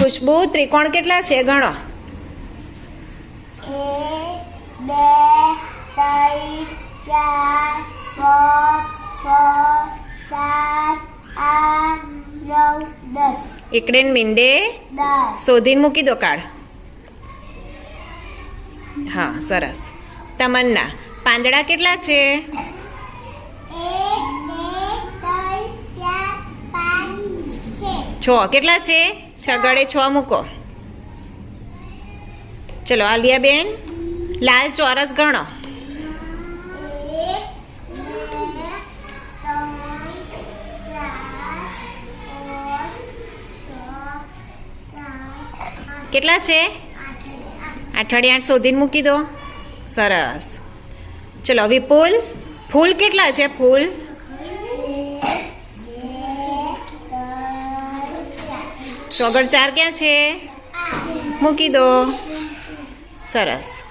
ખુશ્બુ ત્રિકોણ કેટલા છે? ગણો. બે ત્રણ ચાર પાંચ છ સાત આઠ નવ દસ. એકડે મીંડે શોધીને મૂકી દો કાર્ડ હા સરસ. તમન્ના. પાંદડા કેટલા છે? છ. પાંચ છે? છ કેટલા છ મૂકો. ચલો, આલિયાબેન, લાલ ચોરસ ગણો. કેટલા છે? અઠવાડિયે આઠ શોધીને મૂકી દો. સરસ. ચલો, વિપુલ, ફૂલ કેટલા છે? ફૂલ ચોગડ ચાર ક્યાં છે? મૂકી દો. સરસ.